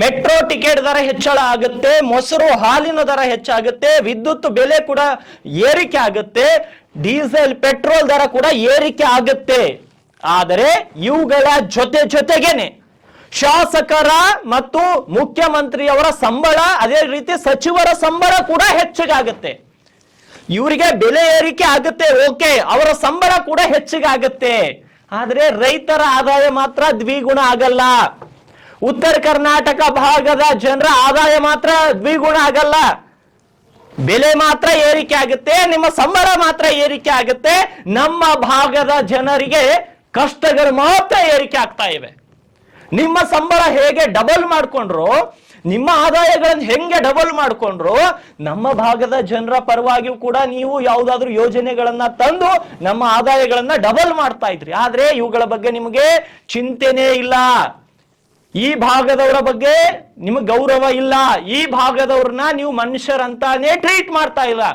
Metro ticket ದರ ಹೆಚ್ಚಳ ಆಗುತ್ತೆ, ಮೊಸರು ಹಾಲಿನ ದರ ಹೆಚ್ಚಾಗುತ್ತೆ, ವಿದ್ಯುತ್ ಬೆಲೆ ಕೂಡ ಏರಿಕೆ ಆಗುತ್ತೆ, ಡೀಸೆಲ್, ಪೆಟ್ರೋಲ್ ದರ ಕೂಡ ಏರಿಕೆ ಆಗುತ್ತೆ. ಆದರೆ ಇವುಗಳ ಜೊತೆ ಜೊತೆಗೇನೆ ಶಾಸಕರ ಮತ್ತು ಮುಖ್ಯಮಂತ್ರಿಯವರ ಸಂಬಳ, ಅದೇ ರೀತಿ ಸಚಿವರ ಸಂಬಳ ಕೂಡ ಹೆಚ್ಚಿಗಾಗುತ್ತೆ. ಇವರಿಗೆ ಬೆಲೆ ಏರಿಕೆ ಆಗುತ್ತೆ, ಓಕೆ, ಅವರ ಸಂಬಳ ಕೂಡ ಹೆಚ್ಚಿಗಾಗುತ್ತೆ. ಆದರೆ ರೈತರ ಆದಾಯ ಮಾತ್ರ ದ್ವಿಗುಣ ಆಗಲ್ಲ. ಉತ್ತರ ಕರ್ನಾಟಕ ಭಾಗದ ಜನರ ಆದಾಯ ಮಾತ್ರ ದ್ವಿಗುಣ ಆಗಲ್ಲ. ಬೆಲೆ ಮಾತ್ರ ಏರಿಕೆ ಆಗುತ್ತೆ, ನಿಮ್ಮ ಸಂಬಳ ಮಾತ್ರ ಏರಿಕೆ ಆಗುತ್ತೆ. ನಮ್ಮ ಭಾಗದ ಜನರಿಗೆ ಕಷ್ಟಗಳು ಮಾತ್ರ ಏರಿಕೆ ಆಗ್ತಾ ಇವೆ. ನಿಮ್ಮ ಸಂಬಳ ಹೇಗೆ ಡಬಲ್ ಮಾಡಿಕೊಂಡ್ರು, ನಿಮ್ಮ ಆದಾಯಗಳನ್ನು ಹೆಂಗೆ ಡಬಲ್ ಮಾಡಿಕೊಂಡ್ರು, ನಮ್ಮ ಭಾಗದ ಜನರ ಪರವಾಗಿಯೂ ಕೂಡ ನೀವು ಯಾವುದಾದ್ರೂ ಯೋಜನೆಗಳನ್ನ ತಂದು ನಮ್ಮ ಆದಾಯಗಳನ್ನ ಡಬಲ್ ಮಾಡ್ತಾ ಇದ್ರಿ. ಆದ್ರೆ ಇವುಗಳ ಬಗ್ಗೆ ನಿಮಗೆ ಚಿಂತೆನೇ ಇಲ್ಲ. ಈ ಭಾಗದವರ ಬಗ್ಗೆ ನಿಮಗೆ ಗೌರವ ಇಲ್ಲ. ಈ ಭಾಗದವ್ರನ್ನ ನೀವು ಮನುಷ್ಯರಂತಾನೆ ಟ್ರೀಟ್ ಮಾಡ್ತಾ ಇಲ್ಲ.